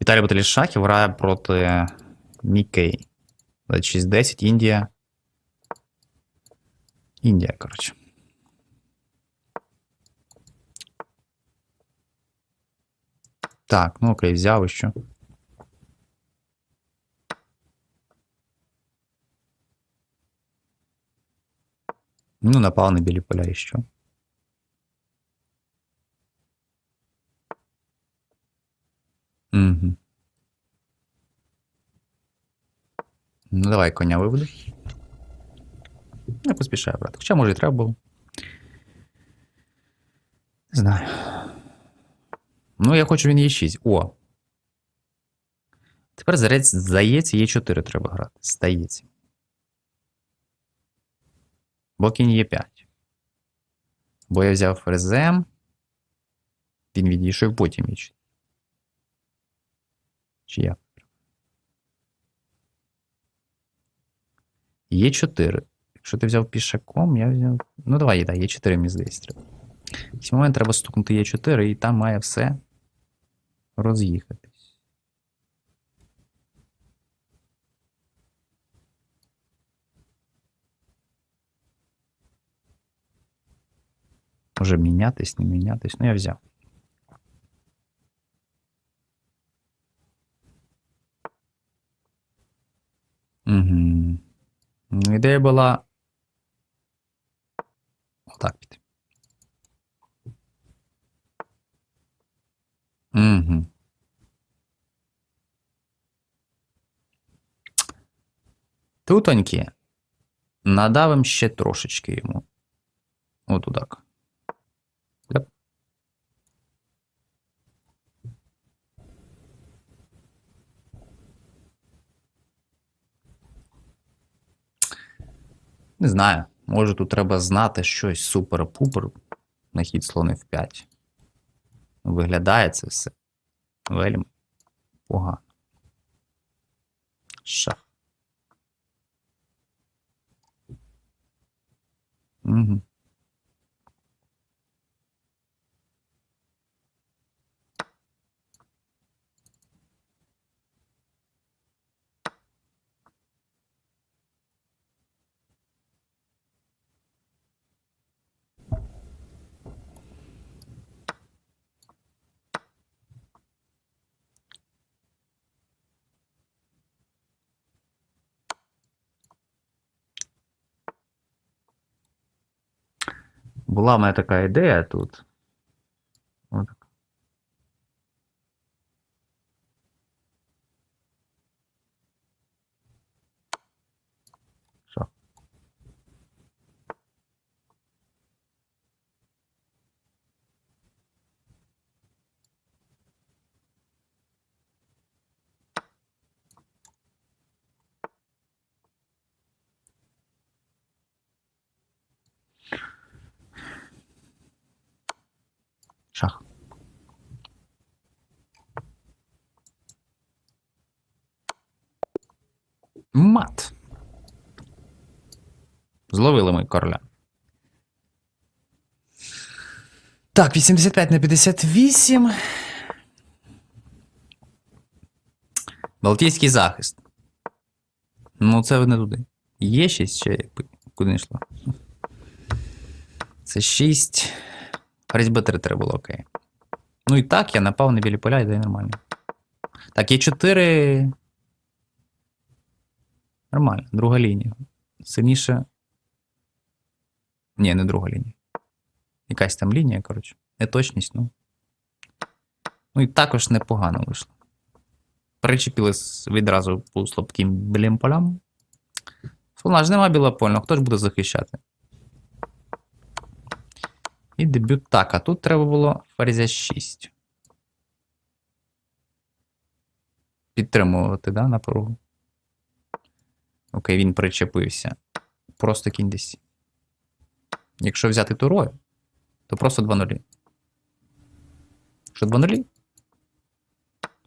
Віталій Баталій Шахів грає проти Нікей. 26-10, Індія. Індія, коротше. Так, ну окей, взяв і що. Ну, напав на білі поля і що. Угу. Ну, давай коня виведу. Не поспішаю, брат. Хоча, може, і треба було. Не знаю. Ну, я хочу він є 6. О. Тепер здається, є 4 треба грати. Здається. Бо кінь є 5. Бо я взяв фрезем. Він відійшов потім 4. Чи як? Є 4. Якщо ти взяв пішаком, я взяв. Ну, давай, так, є 4, мені здається. В цей момент треба стукнути є 4, і там має все роз'їхатись. Може мінятись, не мінятись. Ну, я взяв. Угу. Ідея була. Отак піти. Угу. Тутоньки. Надавим ще трошечки йому. Отудак. Не знаю. Може тут треба знати щось супер-пупер на хід слони в 5. Виглядає це все. Вельми погано. Шах. Угу. Була в мене така ідея тут. От. Що? Шах. Мат. Зловили ми короля. Так, 85 на 58. Балтійський захист. Ну, це не туди. Є 6 ще. Куди не йшло? Це 6. Ферзь Б3 було, окей. Ну і так, я напав на білі поля, іде нормально. Так, є 4. Нормально, друга лінія. Сильніше. Ні, не друга лінія. Якась там лінія, коротше. Неточність, ну. Ну і також непогано вийшло. Причепились відразу по слабким білим полям. Слона ж нема білопольного, хто ж буде захищати? І дебют. Так, а тут треба було ферзя 6. Підтримувати, да, напругу. Окей, він причепився. Просто кінь десь. Якщо взяти турою, то просто 2 нулі. Що 2 нулі?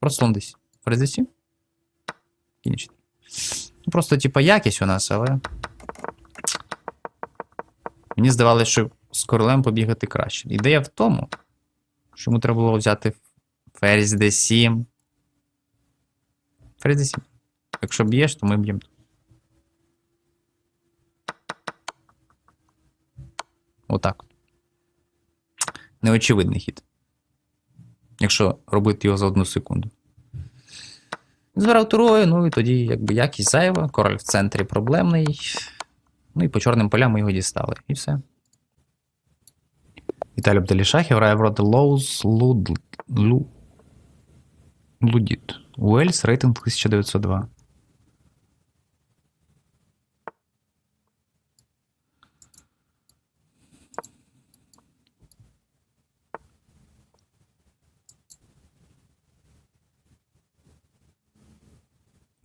Просто слон десь. Ферзь 7? Кінь 4. Ну, просто, типа, якість у нас, але. Мені здавалося, що з королем побігати краще. Ідея в тому, що йому треба було взяти ферзь d7, Ферзь d7. Якщо б'єш, то ми б'ємо. Отак. Неочевидний хід. Якщо робити його за одну секунду. Збирав турою, ну і тоді якби якість зайва, король в центрі проблемний. Ну і по чорним полям ми його дістали. І все. Віталій Абделішахів грає проти Лоус Луд... Лу... Лудіт. Уельс, рейтинг 1902.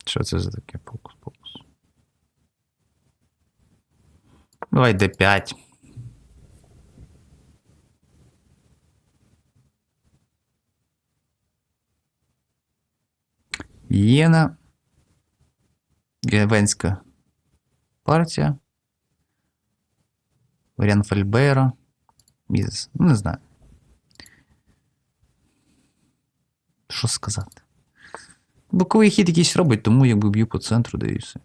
Що це за таке фокус-покус? Давай D5. Єна. Гевенська партія. Варіант Фальбера. Мізес. Ну, не знаю. Що сказати? Боковий хід якийсь робить, тому якби б'ю по центру, да і все.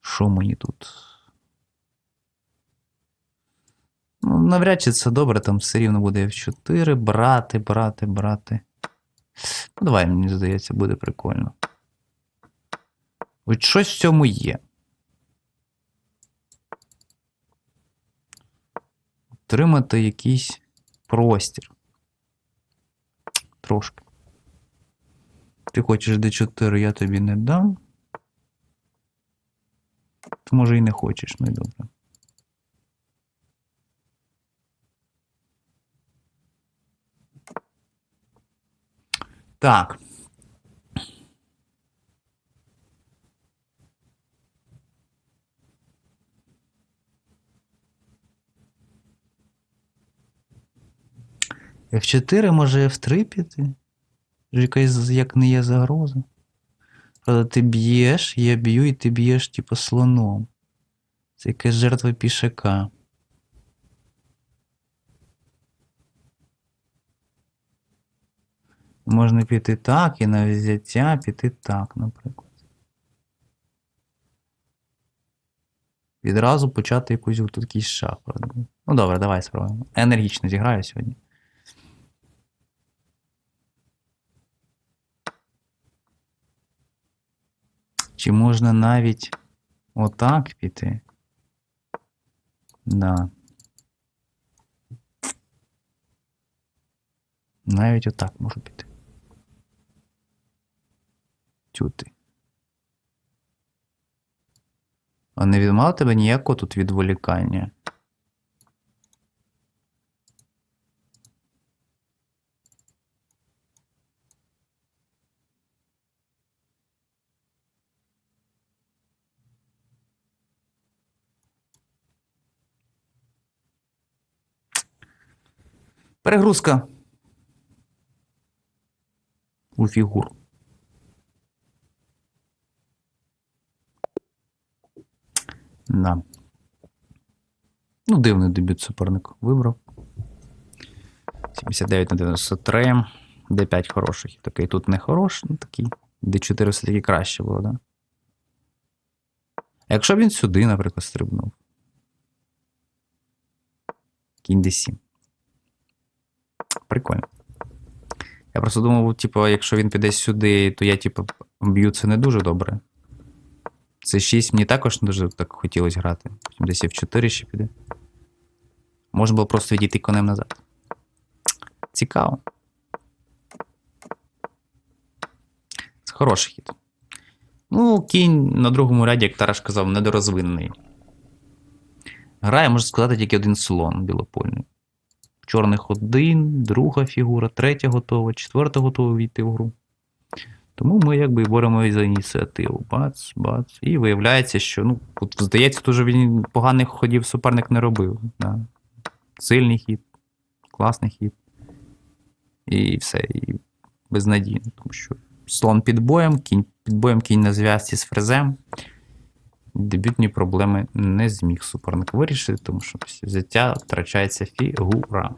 Що мені тут? Ну, навряд чи це добре, там все рівно буде F4, брати, брати, брати. Ну, давай, мені здається, буде прикольно. От щось в цьому є. Отримати якийсь простір. Трошки. Ти хочеш D4, я тобі не дам. Може і не хочеш, ну і добре. Так. F4 може F3 піти? Якась як не є загроза. Правда, ти б'єш, я б'ю, і ти б'єш, типу, слоном. Це якась жертва пішака. Можна піти так, і на взяття піти так, наприклад. Відразу почати якусь тут якийсь шах. Ну добре, давай спробуємо. Енергічно зіграю сьогодні. Чи можна навіть отак піти? Да. Навіть отак можу піти. Тюти. А не відмав тебе ніякого тут відволікання. Перегрузка. У фігур. Да. Ну, дивний дебют суперник вибрав. 79 на 93. D5 хороший. Такий тут не хороший, ну такий. D4 все-таки краще було, да? Якщо б він сюди, наприклад, стрибнув. Кінь D7. Прикольно. Я просто думав, типу, якщо він піде сюди, то я, типу, б'ю це не дуже добре. Це 6 мені також дуже так хотілося грати. Потім Десь F4 ще піде. Можна було просто відійти конем назад. Цікаво. Це хороший хід. Ну, кінь на другому ряді, як Тараш казав, недорозвинений. Грає, можна сказати, тільки один слон білопольний. Чорних один, друга фігура, третя готова, четверта готова війти в гру. Тому ми якби боремося за ініціативу. Бац, бац. І виявляється, що ну, от, здається, тут вже він поганих ходів суперник не робив. Да. Сильний хід, класний хід. І все. І безнадійно. Тому що слон під боєм, кінь під боєм, кінь на зв'язці з фрезем. Дебютні проблеми не зміг суперник вирішити, тому що взяття втрачається фігура.